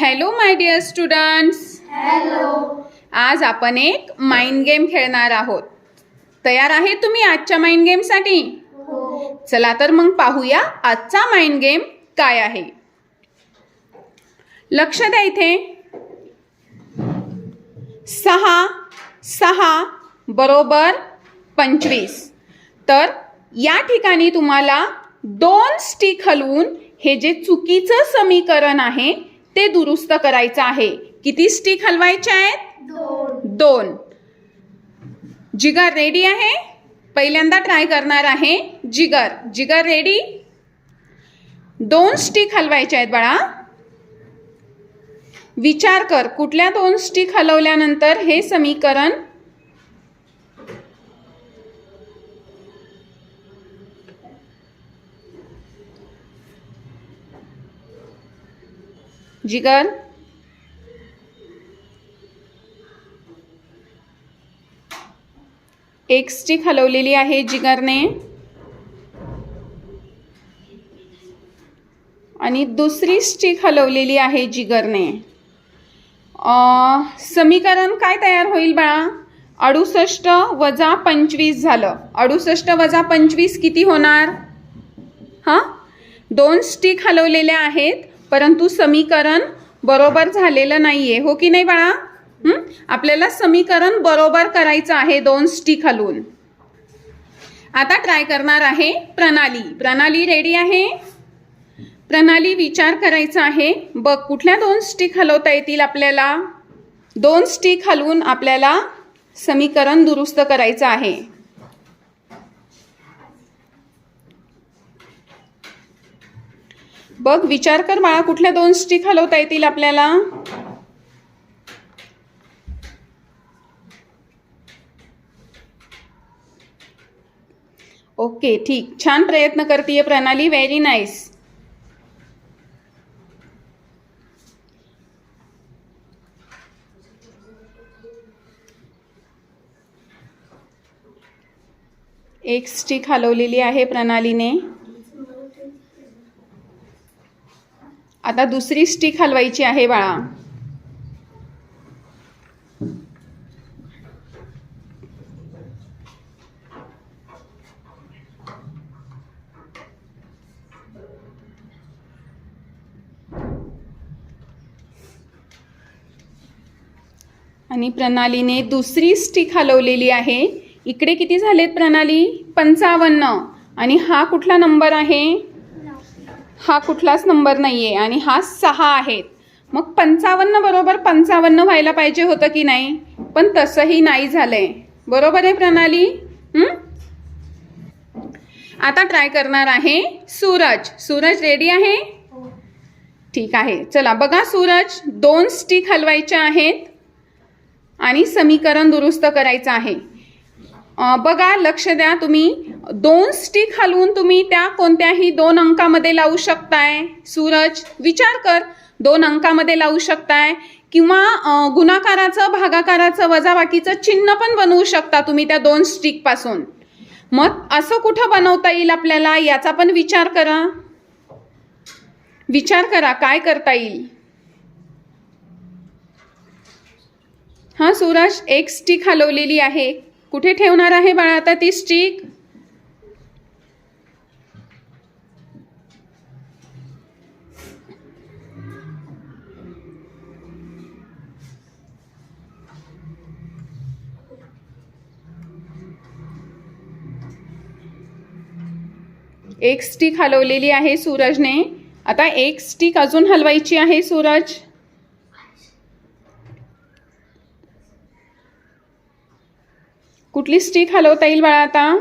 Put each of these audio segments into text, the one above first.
Hello my dear students hello आज आपण एक माइंड गेम खेळणार आहोत. तयार आहे तुम्ही आजच्या माइंड गेमसाठी हो. चला तर मग पाहूया आजचा माइंड गेम काय आहे. लक्ष द्या इथे. सहा सहा बरोबर पंचवीस. तर या ठिकाणी तुम्हाला दोन स्टिक हलवून हे जे चुकीचं समीकरण आहे ते दुरुस्त करायचं आहे. किती स्टिक हलवायचे आहेत? दोन. जिगर रेडी आहे? पहिल्यांदा ट्राय करणार आहे जिगर. जिगर रेडी दोन स्टिक हलवायचे आहेत बाळा. विचार कर कुठल्या दोन स्टिक हलवल्यानंतर हे समीकरण जिगर एक स्टिक हलवलेली आहे जिगरने. आणि दुसरी स्टिक हलवलेली आहे जिगरने. समीकरण काय तयार होईल बाळा? अडुसष्ट वजा पंचवीस झालं. अडुसष्ट वजा पंचवीस किती होणार? हां? दोन स्टिक हलवलेल्या आहेत. परंतु समीकरण बरोबर झालेलं नाही आहे हो की नाही बाळा? आपल्याला समीकरण बरोबर करायचं आहे दोन स्टिक खालून. आता ट्राय करणार आहे प्रणाली. प्रणाली रेडी आहे? प्रणाली विचार करायचा आहे. बघ कुठल्या दोन स्टिक हलवता येतील आपल्याला? दोन स्टिक हलवून आपल्याला समीकरण दुरुस्त करायचं आहे. बघ विचार कर माळा कुठल्या दोन स्टिक हलवता येतील आपल्याला? ओके ठीक. छान प्रयत्न करते प्रणाली व्हेरी नाईस एक स्टिक हलवलेली आहे प्रणालीने. आता दुसरी स्टिक हलवायची आहे बाळा. आणि प्रणालीने दुसरी स्टिक हलवलेली आहे. इकडे किती झालेत प्रणाली? पंचावन्न. आणि हा कुठला नंबर आहे? हा कुठलाच नंबर नाही आहे आणि हा सहा आहेत. मग पंचावन्न बरोबर पंचावन्न व्हायला पाहिजे होतं की नाही? पण तसंही नाही झालं आहे बरोबर आहे प्रणाली? आता ट्राय करणार आहे सूरज. सूरज रेडी आहे? ठीक आहे. चला बघा सूरज. दोन स्टिक हलवायच्या आहेत आणि समीकरण दुरुस्त करायचं आहे. बघा लक्ष द्या तुम्ही. दोन स्टिक हलवून तुम्ही त्या कोणत्याही दोन अंकामध्ये लावू शकताय. सूरज विचार कर. दोन अंकामध्ये लावू शकताय. किंवा गुणाकाराचं भागाकाराचं वजाबाकीचं चिन्ह पण बनवू शकता तुम्ही त्या दोन स्टिकपासून मग असं कुठं बनवता येईल आपल्याला? याचा पण विचार करा. विचार करा काय करता येईल? हां सूरज एक स्टिक हलवलेली आहे. कुठे ठेवणार आहे बाळा आता ती स्टिक? एक स्टिक हलवलेली आहे सूरजने. आता एक स्टिक अजून हलवायची आहे सूरज. कुठली स्टिक हलवता येईल बाळा आता?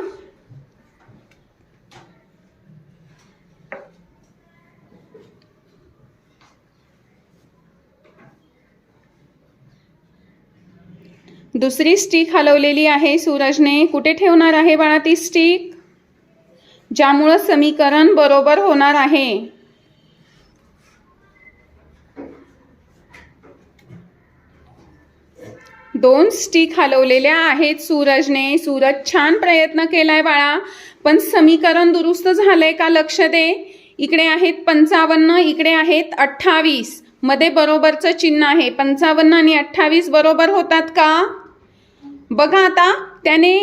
दुसरी स्टिक हलवलेली आहे सूरजने. कुठे ठेवणार आहे बाळा ती स्टिक? ज्यामुळं समीकरण बरोबर होणार आहे. दोन स्टिक हलवलेल्या आहेत सूरजने. सूरज छान प्रयत्न केलाय बाळा. पण समीकरण दुरुस्त झालंय का लक्ष दे. इकडे आहेत पंचावन्न इकडे आहेत अठ्ठावीस. मध्ये बरोबरचं चिन्ह आहे. पंचावन्न आणि अठ्ठावीस बरोबर होतात का? बघा आता त्याने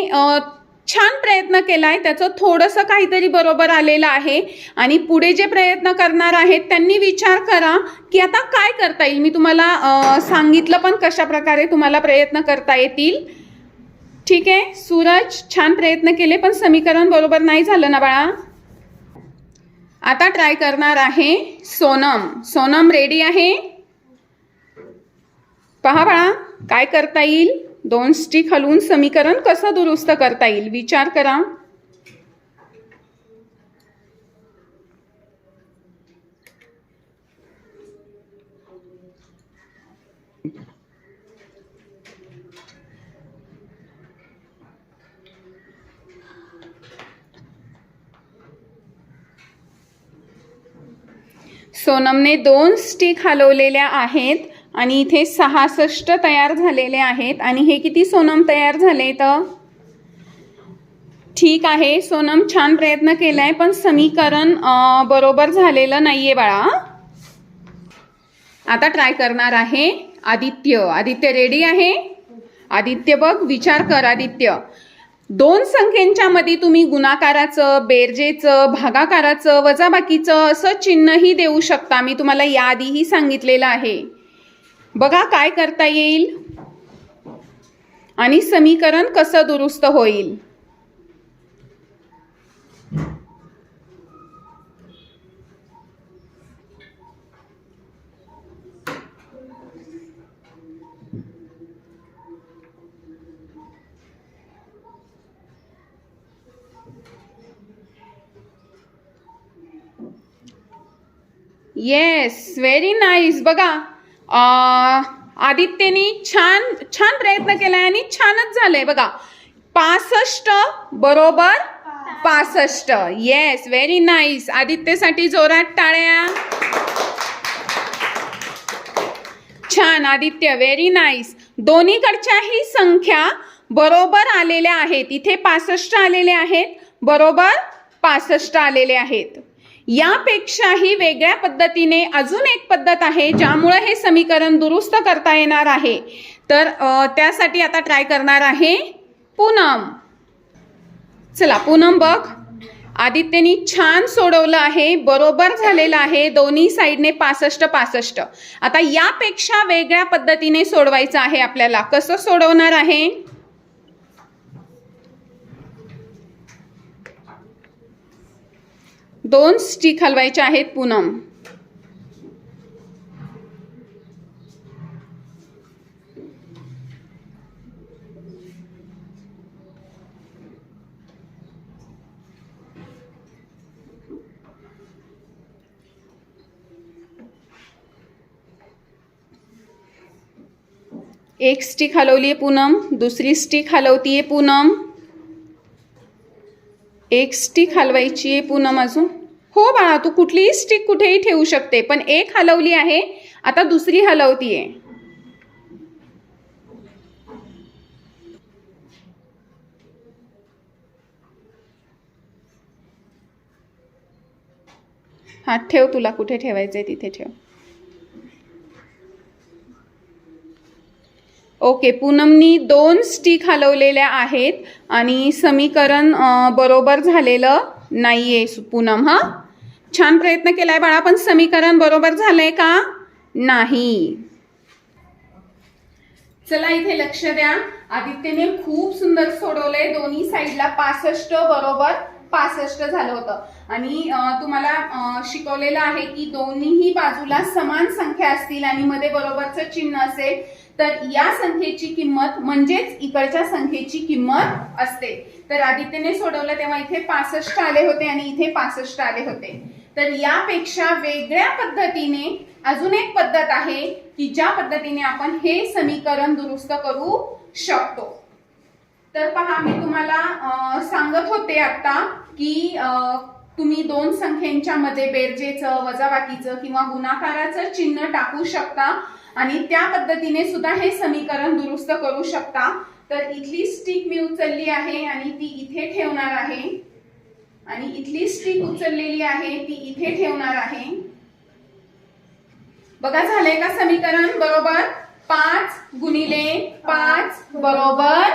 छान प्रयत्न केलाय. त्याचं थोडंसं काहीतरी बरोबर आलेलं आहे. आणि पुढे जे प्रयत्न करणार आहेत त्यांनी विचार करा की आता काय करता येईल. मी तुम्हाला सांगितलं पण कशा प्रकारे तुम्हाला प्रयत्न करता येतील. ठीक आहे? सूरज छान प्रयत्न केले पण समीकरण बरोबर नाही झालं ना बाळा? आता ट्राय करणार आहे सोनम. सोनम रेडी आहे? पहा बाळा काय करता येईल? दोन स्टिक हलवून समीकरण कसं दुरुस्त करता येईल? विचार करा. सोनमने दोन स्टिक हलवलेल्या आहेत. आणि इथे सहासष्ट तयार झालेले आहेत. आणि हे किती सोनम तयार झाले तर? ठीक आहे सोनम छान प्रयत्न केलाय पण समीकरण बरोबर झालेलं नाहीये बाळा. आता ट्राय करणार आहे आदित्य. आदित्य रेडी आहे? आदित्य बघ विचार कर आदित्य. दोन संख्येच्या मध्ये तुम्ही गुणाकाराचं बेरजेचं भागाकाराचं वजाबाकीचं असं चिन्हही देऊ शकता. मी तुम्हाला याआधीही सांगितलेलं आहे. बघा काय करता येईल. आणि समीकरण कसं दुरुस्त होईल. येस व्हेरी नाईस बघा. आदित्यनी छान छान प्रयत्न केलाय आणि छानच झालंय. बघा पासष्ट बरोबर पासष्ट. येस व्हेरी नाईस आदित्यसाठी जोरात टाळ्या. छान आदित्य व्हेरी नाईस दोन्हीकडच्याही संख्या बरोबर आलेल्या आहेत. इथे पासष्ट आलेले आहेत बरोबर पासष्ट आलेले आहेत. यापेक्षाही वेगळ्या पद्धतीने अजून एक पद्धत आहे ज्यामुळे हे समीकरण दुरुस्त करता येणार आहे. तर त्यासाठी आता ट्राय करणार आहे पूनम. चला पूनम बघ. आदित्यनी छान सोडवलं आहे बरोबर झालेलं आहे दोन्ही साईडने पासष्ट पासष्ट. आता यापेक्षा वेगळ्या पद्धतीने सोडवायचं आहे आपल्याला. कसं सोडवणार आहे? दोन स्टिक हलवायचे आहेत पूनम. एक स्टिक हलवली आहे पूनम दुसरी स्टिक हलवतीये पूनम. एक स्टिक हलवायची आहे पूनम अजून? हो बाळा तू कुठलीही स्टिक कुठेही ठेवू शकते पण एक हलवली आहे आता दुसरी हलवतीये. हात ठेव तुला कुठे ठेवायचंय तिथे ठेव. ओके पूनमनी दोन स्टिक हलवलेल्या आहेत आणि समीकरण बरोबर झालेलं नाहीये आहे पूनम हा? छान प्रयत्न केलाय बाळा पण समीकरण बरोबर झालंय का? नाही. चला इथे लक्ष द्या. आदित्यने खूप सुंदर सोडवलंय. दोन्ही साईडला पासष्ट बरोबर पासष्ट झालं होतं. आणि तुम्हाला शिकवलेलं आहे की दोन्हीही बाजूला समान संख्या असतील आणि मध्ये बरोबरचं चिन्ह असेल तर या संख्येची किंमत म्हणजेच इकडच्या संख्येची किंमत असते. तर आदित्यने सोडवलं तेव्हा इथे पासष्ट आले होते आणि इथे पासष्ट आले होते. तर यापेक्षा वेगळ्या पद्धतीने अजून एक पद्धत आहे की ज्या पद्धतीने आपण हे समीकरण दुरुस्त करू शकतो. तर पहा मी तुम्हाला सांगत होते आता की तुम्ही दोन संख्येच्या मध्ये बेरजेचं वजाबाकीचं किंवा गुणाकाराचं चिन्ह टाकू शकता. आणि त्या पद्धतीने सुद्धा हे समीकरण दुरुस्त करू शकता. तर इथली स्टिक मी उचलली आहे आणि ती इथे ठेवणार आहे. आणि इथली स्टिक उचललेली आहे ती इथे ठेवणार आहे. बघा झालंय का समीकरण? बरोबर पाच गुणिले पाच बरोबर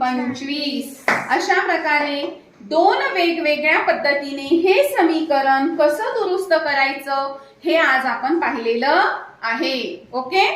पंचवीस. अशा प्रकारे दोन वेगवेगळ्या पद्धतीने हे समीकरण कसं दुरुस्त करायचं हे आज आपण पाहिलेलं आहे. ओके